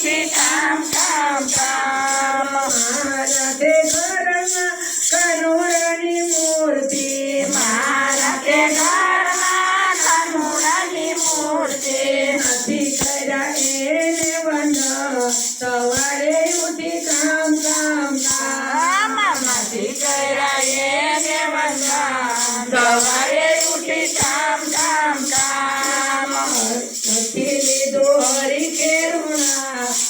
ઉઠી કામ કામ કામ મારા તે ઘરમાં કનોરાની મૂર્તિ મારા તે ઘરમાં કાનુડાની મૂર્તિ. નથી કર્યા એને વંદન સવારે ઉઠી કામ કામ કામ નથી કર્યા એને વંદન સવારે ઉઠી કામ કામ કામ નથી લીધો હરી કેરુણા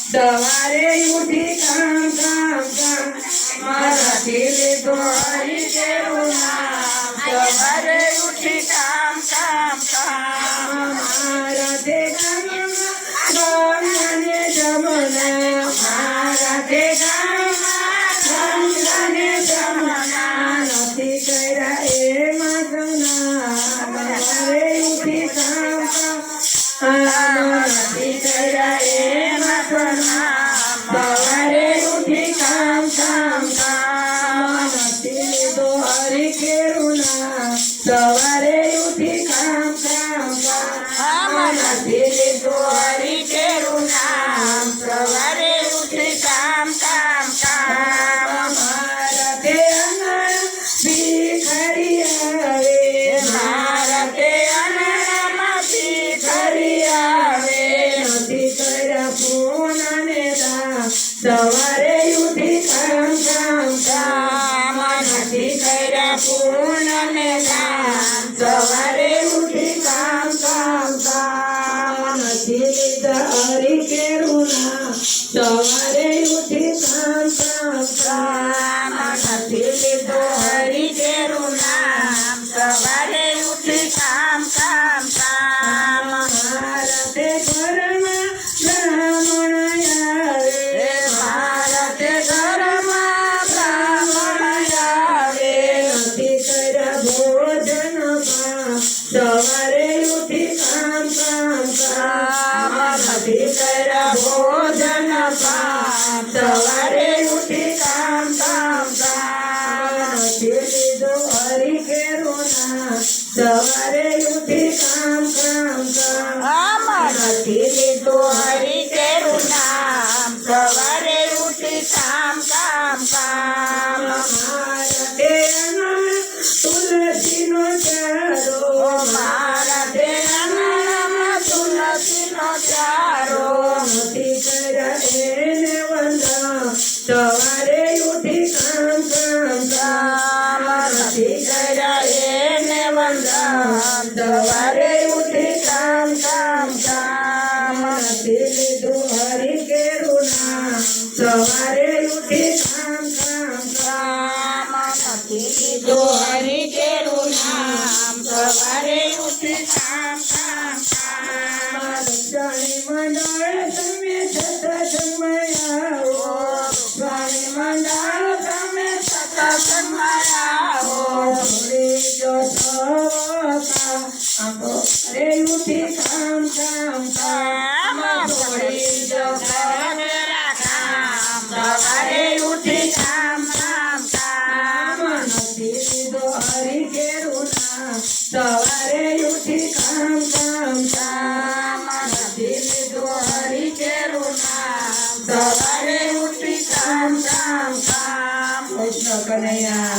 સવારે ઉઠી કામ કામ કામ મારાથી લીધો હરી નામ. સવારે ઉઠી કામ કામ કામ. મારા ગામમાં ગંગાને જમના. મારા ગામમાં ગંગાને જમના. નથી કર્યા એ માધવના સવારે ઉઠી કામ કામ. નથી કર્યા લીધો ખેડૂના સવારે ઉઠી કામ કામ કામ નથી લીધો કર્યા પૂર્ણ ને કામ સવારે ઉઠી કામ કામ કામ. નથી લીધા હરી કેરુના સવારે ઉઠી કામ કામ કામ. નથી લીધો ઉઠી કામ કામ નથી કર્યા ભોજન પામ સવારે ઉઠી કામ કામ કામ નથી લીધો હરી કેરુના સવારે ઉઠી કામ કામ કામ આમ નથી લીધો હરી કેરુણા સવારે ઉઠી કામ કામ કામ. ચારો નથી કર્યા એને વંદન સવારે ઉઠી કામ કામ કામ. નથી કર્યા એને વંદન સવારે ઉઠી સવારે સવારે ઉઠી કામ કામ કામ હરી કેરું નામ સવારે ઉઠી કામ કામ કામ. કૃષ્ણ કનૈયા.